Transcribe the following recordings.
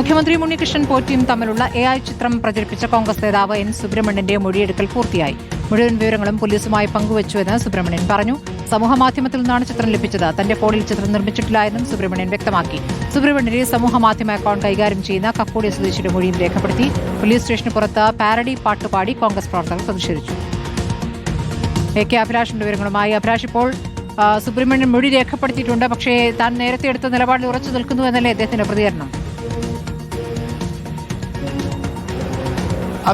മുഖ്യമന്ത്രി ഉണ്ണികൃഷ്ണൻ പോറ്റിയും തമ്മിലുള്ള A I ചിത്രം പ്രചരിപ്പിച്ച കോൺഗ്രസ് നേതാവ് എൻ സുബ്രഹ്മണ്യന്റെ മൊഴിയെടുക്കൽ പൂർത്തിയായി. മുഴുവൻ വിവരങ്ങളും പോലീസുമായി പങ്കുവച്ചുവെന്ന് സുബ്രഹ്മണ്യൻ പറഞ്ഞു. സമൂഹമാധ്യമത്തിൽ നിന്നാണ് ചിത്രം ലഭിച്ചത്. തന്റെ ഫോണിൽ ചിത്രം നിർമ്മിച്ചിട്ടില്ല എന്നും സുബ്രഹ്മണ്യൻ വ്യക്തമാക്കി. സുബ്രഹ്മണ്യനെ സമൂഹമാധ്യമ അക്കൌണ്ട് കൈകാര്യം ചെയ്യുന്ന കക്കോടി സ്വദേശിയുടെ മൊഴിയും രേഖപ്പെടുത്തി. പോലീസ് സ്റ്റേഷന് പുറത്ത് പാരഡി പാട്ടുപാടി കോൺഗ്രസ് പ്രവർത്തകർ പ്രതിഷേധിച്ചു. എ കെ അഭിലാഷിന്റെ വിവരങ്ങളുമായി അഭിലാഷ് ഇപ്പോൾ സുബ്രഹ്മണ്യൻ മൊഴി രേഖപ്പെടുത്തിയിട്ടുണ്ട്. പക്ഷേ താൻ നേരത്തെ എടുത്ത നിലപാടിൽ ഉറച്ചു നിൽക്കുന്നു എന്നല്ലേ അദ്ദേഹത്തിന്റെ പ്രതികരണം? Thank you.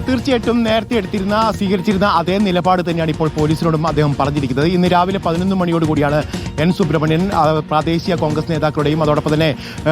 തീർച്ചയായിട്ടും നേരത്തെ എടുത്തിരുന്ന സ്വീകരിച്ചിരുന്ന അതേ നിലപാട് തന്നെയാണ് ഇപ്പോൾ പോലീസിനോടും അദ്ദേഹം പറഞ്ഞിരിക്കുന്നത്. ഇന്ന് രാവിലെ പതിനൊന്ന് മണിയോടുകൂടിയാണ് എൻ സുബ്രഹ്മണ്യൻ പ്രാദേശിക കോൺഗ്രസ് നേതാക്കളുടെയും അതോടൊപ്പം തന്നെ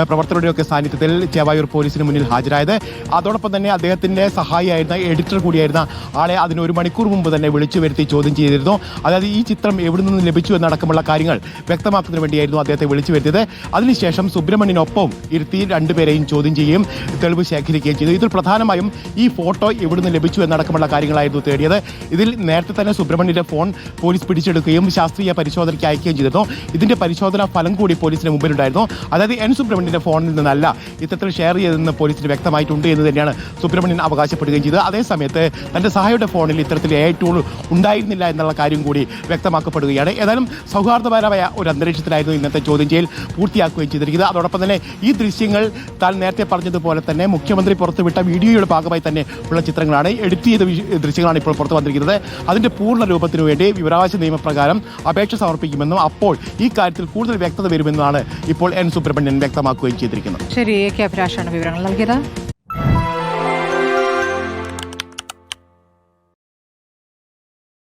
പ്രവർത്തകരുടെയും ഒക്കെ സാന്നിധ്യത്തിൽ ചേവായൂർ പോലീസിന് മുന്നിൽ ഹാജരായത്. അതോടൊപ്പം തന്നെ അദ്ദേഹത്തിന്റെ സഹായിയായിരുന്ന എഡിറ്റർ കൂടിയായിരുന്ന ആളെ അതിന് ഒരു മണിക്കൂർ മുമ്പ് തന്നെ വിളിച്ചു വരുത്തി ചോദ്യം ചെയ്തിരുന്നു. അതായത് ഈ ചിത്രം എവിടെ നിന്ന് ലഭിച്ചു എന്നടക്കമുള്ള കാര്യങ്ങൾ വ്യക്തമാക്കുന്നതിന് വേണ്ടിയായിരുന്നു അദ്ദേഹത്തെ വിളിച്ചു വരുത്തിയത്. അതിനുശേഷം സുബ്രഹ്മണ്യനൊപ്പം ഇരുത്തി രണ്ടുപേരെയും ചോദ്യം ചെയ്യുകയും തെളിവ് ശേഖരിക്കുകയും ചെയ്തു. ഇതിൽ പ്രധാനമായും ഈ ഫോട്ടോ എവിടുന്ന് ലഭിച്ചു എന്നടക്കമുള്ള കാര്യങ്ങളായിരുന്നു തേടിയത്. ഇതിൽ നേരത്തെ തന്നെ സുബ്രഹ്മണ്യന്റെ ഫോൺ പോലീസ് പിടിച്ചെടുക്കുകയും ശാസ്ത്രീയ പരിശോധനയ്ക്ക് അയക്കുകയും ചെയ്തിരുന്നു. ഇതിന്റെ പരിശോധനാ ഫലം കൂടി പോലീസിന് മുമ്പിലുണ്ടായിരുന്നു. അതായത് എൻ സുബ്രഹ്മണ്യന്റെ ഫോണിൽ നിന്നല്ല ഇത്തരത്തിൽ ഷെയർ ചെയ്തതെന്ന് പോലീസിന് വ്യക്തമായിട്ടുണ്ട് എന്ന് തന്നെയാണ് സുബ്രഹ്മണ്യൻ അവകാശപ്പെടുകയും ചെയ്തത്. അതേസമയത്ത് തന്റെ സഹായിയുടെ ഫോണിൽ ഇത്തരത്തിൽ എ ടൂൾ ഉണ്ടായിരുന്നില്ല എന്നുള്ള കാര്യം കൂടി വ്യക്തമാക്കപ്പെടുകയാണ്. ഏതായാലും സൗഹാർദ്ദപരമായ ഒരു അന്തരീക്ഷത്തിലായിരുന്നു ഇന്നത്തെ ചോദ്യം ചെയ്യൽ പൂർത്തിയാക്കുകയും ചെയ്തിരിക്കുന്നത്. അതോടൊപ്പം തന്നെ ഈ ദൃശ്യങ്ങൾ താൻ നേരത്തെ പറഞ്ഞതുപോലെ തന്നെ മുഖ്യമന്ത്രി പുറത്തുവിട്ട വീഡിയോയുടെ ഭാഗമായി തന്നെ ഉള്ള ചിത്രങ്ങളാണ് എഡിറ്റ് ചെയ്ത ദൃശ്യങ്ങളാണ് ഇപ്പോൾ പുറത്തു വന്നിരിക്കുന്നത്. അതിന്റെ പൂർണ രൂപത്തിനു വേണ്ടി വിവരാവകാശ നിയമപ്രകാരം അപേക്ഷ സമർപ്പിക്കുമെന്നും അപ്പോൾ ഈ കാര്യത്തിൽ കൂടുതൽ വ്യക്തത വരുമെന്നാണ് ഇപ്പോൾ എൻ സുബ്രഹ്മണ്യൻ വ്യക്തമാക്കുകയും ചെയ്തിരിക്കുന്നത്. ശരി വിവരങ്ങൾ നൽകിയത്.